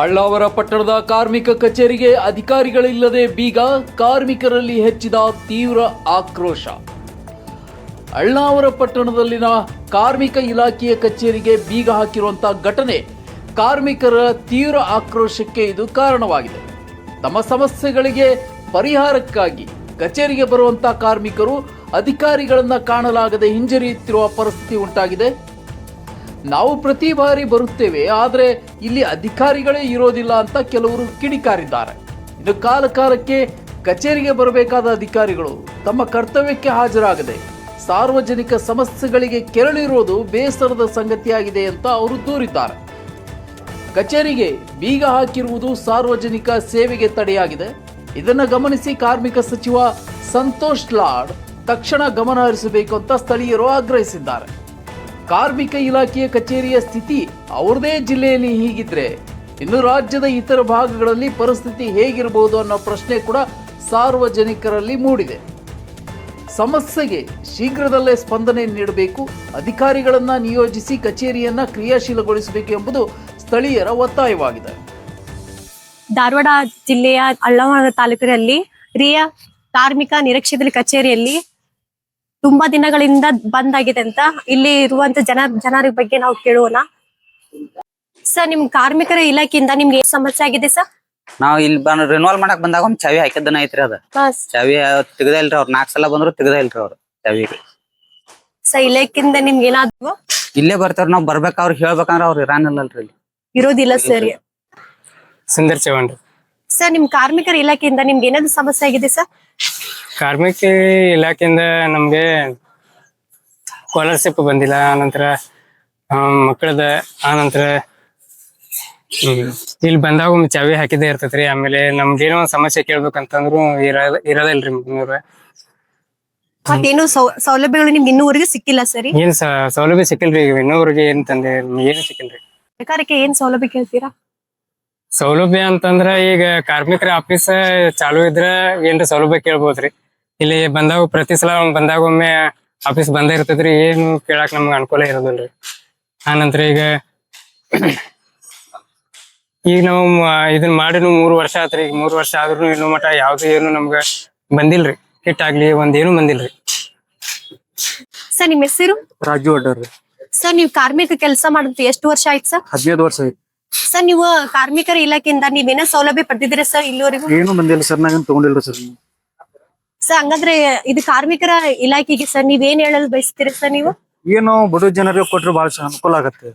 ಅಳ್ಳಾವರ ಪಟ್ಟಣದ ಕಾರ್ಮಿಕ ಕಚೇರಿಗೆ ಅಧಿಕಾರಿಗಳಿಲ್ಲದೆ ಬೀಗ ಕಾರ್ಮಿಕರಲ್ಲಿ ಹೆಚ್ಚಿದ ತೀವ್ರ ಆಕ್ರೋಶ. ಅಳ್ಳಾವರ ಪಟ್ಟಣದಲ್ಲಿನ ಕಾರ್ಮಿಕ ಇಲಾಖೆಯ ಕಚೇರಿಗೆ ಬೀಗ ಹಾಕಿರುವಂತಹ ಘಟನೆ ಕಾರ್ಮಿಕರ ತೀವ್ರ ಆಕ್ರೋಶಕ್ಕೆ ಇದು ಕಾರಣವಾಗಿದೆ. ತಮ್ಮ ಸಮಸ್ಯೆಗಳಿಗೆ ಪರಿಹಾರಕ್ಕಾಗಿ ಕಚೇರಿಗೆ ಬರುವಂತಹ ಕಾರ್ಮಿಕರು ಅಧಿಕಾರಿಗಳನ್ನು ಕಾಣಲಾಗದೆ ಹಿಂಜರಿಯುತ್ತಿರುವ ಪರಿಸ್ಥಿತಿ ಉಂಟಾಗಿದೆ. ನಾವು ಪ್ರತಿ ಬಾರಿ ಬರುತ್ತೇವೆ, ಆದರೆ ಇಲ್ಲಿ ಅಧಿಕಾರಿಗಳೇ ಇರೋದಿಲ್ಲ ಅಂತ ಕೆಲವರು ಕಿಡಿಕಾರಿದ್ದಾರೆ. ಇನ್ನು ಕಾಲ ಕಾಲಕ್ಕೆ ಕಚೇರಿಗೆ ಬರಬೇಕಾದ ಅಧಿಕಾರಿಗಳು ತಮ್ಮ ಕರ್ತವ್ಯಕ್ಕೆ ಹಾಜರಾಗದೆ ಸಾರ್ವಜನಿಕ ಸಮಸ್ಯೆಗಳಿಗೆ ಕೆರಳಿರುವುದು ಬೇಸರದ ಸಂಗತಿಯಾಗಿದೆ ಅಂತ ಅವರು ದೂರಿದ್ದಾರೆ. ಕಚೇರಿಗೆ ಬೀಗ ಹಾಕಿರುವುದು ಸಾರ್ವಜನಿಕ ಸೇವೆಗೆ ತಡೆಯಾಗಿದೆ. ಇದನ್ನು ಗಮನಿಸಿ ಕಾರ್ಮಿಕ ಸಚಿವ ಸಂತೋಷ್ ಲಾಡ್ ತಕ್ಷಣ ಗಮನ ಹರಿಸಬೇಕು ಅಂತ ಸ್ಥಳೀಯರು ಆಗ್ರಹಿಸಿದ್ದಾರೆ. ಕಾರ್ಮಿಕ ಇಲಾಖೆಯ ಕಚೇರಿಯ ಸ್ಥಿತಿ ಅವ್ರದೇ ಜಿಲ್ಲೆಯಲ್ಲಿ ಹೀಗಿದ್ರೆ, ಇನ್ನು ರಾಜ್ಯದ ಇತರ ಭಾಗಗಳಲ್ಲಿ ಪರಿಸ್ಥಿತಿ ಹೇಗಿರಬಹುದು ಅನ್ನೋ ಪ್ರಶ್ನೆ ಕೂಡ ಸಾರ್ವಜನಿಕರಲ್ಲಿ ಮೂಡಿದೆ. ಸಮಸ್ಯೆಗೆ ಶೀಘ್ರದಲ್ಲೇ ಸ್ಪಂದನೆ ನೀಡಬೇಕು, ಅಧಿಕಾರಿಗಳನ್ನು ನಿಯೋಜಿಸಿ ಕಚೇರಿಯನ್ನ ಕ್ರಿಯಾಶೀಲಗೊಳಿಸಬೇಕು ಎಂಬುದು ಸ್ಥಳೀಯರ ಒತ್ತಾಯವಾಗಿದೆ. ಧಾರವಾಡ ಜಿಲ್ಲೆಯ ಅಳ್ಳವಾರ ತಾಲೂಕಿನಲ್ಲಿ ರಿಯಾ ಕಾರ್ಮಿಕ ನಿರೀಕ್ಷೆದಲ್ಲಿ ಕಚೇರಿಯಲ್ಲಿ ತುಂಬಾ ದಿನಗಳಿಂದ ಬಂದ್ ಆಗಿದೆ ಅಂತ ಇಲ್ಲಿ ಇರುವಂತ ಜನ ಜನರ ಬಗ್ಗೆ ನಾವು ಕೇಳೋಣ. ಸರ್ ನಿಮ್ ಕಾರ್ಮಿಕರ ಇಲಾಖೆಯಿಂದ ನಿಮ್ಗೆ ಏನ್ ಸಮಸ್ಯೆ ಆಗಿದೆ ಸರ್? ನಾವ್ ಇಲ್ಲಿ ಬಂದ್ ರಿನ್ವಾಲ್ ಮಾಡಕ್ ಬಂದಾಗ ಒಂದ್ ಚವಿ ಹಾಕಿದ್ದನ ಐತ್ರಿ ಅದ. ಚವಿ ತೆಗ್ದ ಇಲ್ರಿ ಅವ್ರ. ನಾಲ್ಕ್ ಸಲ ಬಂದ್ರು ತೆಗ್ದ ಇಲ್ರಿ ಅವ್ರು ಚವಿ ಸರ್ ಇಲಾಖೆಯಿಂದ ನಿಮ್ಗೆ ಏನಾದ್ರು? ಇಲ್ಲೇ ಬರ್ತಾರ ನಾವ್ ಬರ್ಬೇಕ ಅವ್ರ ಹೇಳ್ಬೇಕಂದ್ರ ಅವ್ರ ಇರಾನಲ್ಲ ಇರೋದಿಲ್ಲ ಸರ್. ಸುಂದರ್ ಚೌಹಾಣ್ ಸರ್ ನಿಮ್ ಕಾರ್ಮಿಕರ ಇಲಾಖೆಯಿಂದ ನಿಮ್ಗೆ ಏನಾದ್ರು ಸಮಸ್ಯೆ ಆಗಿದೆ ಸರ್? ಕಾರ್ಮಿಕ ಇಲಾಖೆಯಿಂದ ನಮ್ಗೆ ಸ್ಕಾಲರ್ಶಿಪ್ ಬಂದಿಲ್ಲ ಆನಂತರ ಮಕ್ಕಳದ ಆನಂತರ ಇಲ್ಲಿ ಬಂದಾಗ ಒಮ್ಮೆ ಚಾವಿ ಹಾಕಿದ್ದೇ ಇರ್ತೈತ್ರಿ. ಆಮೇಲೆ ನಮ್ಗೇನೋ ಒಂದ್ ಸಮಸ್ಯೆ ಕೇಳ್ಬೇಕಂತಂದ್ರು ಇರಲ್ಲ ಇರೋದಿಲ್ರಿ ಮತ್ತೇನು ಸೌ- ಸೌಲಭ್ಯಗಳು ನಿಮ್ಗೆ ಇನ್ನೂವರೆಗೂ ಸಿಕ್ಕಿಲ್ಲ ಸರಿ ಏನ್ ಸ- ಸೌಲಭ್ಯ ಸಿಕ್ಕಿಲ್ರಿ ಇನ್ನೂವರೆಗೆ ಏನ್ ತಂದೆ ಏನು ಸಿಕ್ಕಿಲ್ರಿ? ಸರ್ಕಾರಕ್ಕೆ ಏನ್ ಸೌಲಭ್ಯ ಕೇಳ್ತೀರಾ? ಸೌಲಭ್ಯ ಅಂತಂದ್ರ ಈಗ ಕಾರ್ಮಿಕರ ಆಫೀಸ್ ಚಾಲು ಇದ್ರ ಏನ್ರ ಸೌಲಭ್ಯ ಕೇಳ್ಬೋದ್ರಿ. ಇಲ್ಲಿ ಬಂದಾಗ ಪ್ರತಿ ಸಲ ಬಂದಾಗ ಒಮ್ಮೆ ಆಫೀಸ್ ಬಂದ ಇರ್ತದ್ರಿ ಏನು ಕೇಳಾಕ್ ನಮ್ಗೆ ಅನುಕೂಲ ಇರೋದಿಲ್ರಿ. ಆನಂತರ ಈಗ ಈಗ ನಾವು ಇದನ್ನ ಮಾಡಿ ಮೂರು ವರ್ಷ ಆತ್ರಿ. ಈಗ ಮೂರು ವರ್ಷ ಆದ್ರೂ ಇನ್ನೂ ಮಠ ಯಾವ್ದು ಏನು ನಮ್ಗ ಬಂದಿಲ್ರಿ. ಹಿಟ್ ಆಗ್ಲಿ ಒಂದೇನು ಬಂದಿಲ್ರಿ. ಸರ್ ನಿಮ್ ಹೆಸರು? ರಾಜು ಅಡ್ಡರ್ ಸರ್ ನೀವು ಕಾರ್ಮಿಕ ಕೆಲಸ ಮಾಡಿದ್ರೆ. ಎಷ್ಟು ವರ್ಷ ಆಯ್ತು ಸರ್? ಹದಿನೈದು ವರ್ಷ ಆಯ್ತು. ಸರ್ ನೀವು ಕಾರ್ಮಿಕರ ಇಲಾಖೆಯಿಂದ ನೀವೇನೋ ಸೌಲಭ್ಯ ಪಡೆದಿದ್ದೀರಾ ಸರ್ ಇಲ್ಲಿವರೆಗೂ? ಏನು ಬಂದಿಲ್ಲ ಸರ್ ನಾವೇನು ತಗೊಂಡಿಲ್ಲ ಸರ್. ಸರ್ ಹಂಗಂದ್ರೆ ಇದು ಕಾರ್ಮಿಕರ ಇಲಾಖೆಗೆ ಸರ್ ನೀವೇನ್ ಹೇಳಲು ಬಯಸ್ತೀರಾ ಸರ್ ನೀವು? ಏನು ಬಡ ಜನರಿಗೆ ಕೊಟ್ರೆ ಬಹಳ ಅನುಕೂಲ ಆಗತ್ತೆ.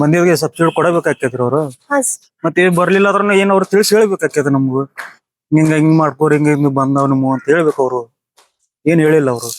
ಮಂದಿರಿಗೆ ಸಬ್ಸಿಡಿ ಕೊಡಬೇಕಾಕೈತ್ರಿ ಅವ್ರು. ಮತ್ತೆ ಏನ್ ಬರ್ಲಿಲ್ಲ ಅದ್ರೂ ಏನ್ ಅವ್ರು ತಿಳಿಸಿ ಹೇಳ್ಬೇಕಾಗ್ತದೆ ನಮ್ಗ. ಹಿಂಗ ಹಿಂಗ್ ಮಾಡ್ಕೋರಿ ಹಿಂಗ ಹಿಂಗ್ ಬಂದವ್ ನಿಮ್ಮ ಅಂತ ಹೇಳ್ಬೇಕು ಅವ್ರು. ಏನ್ ಹೇಳಿಲ್ಲ ಅವ್ರು.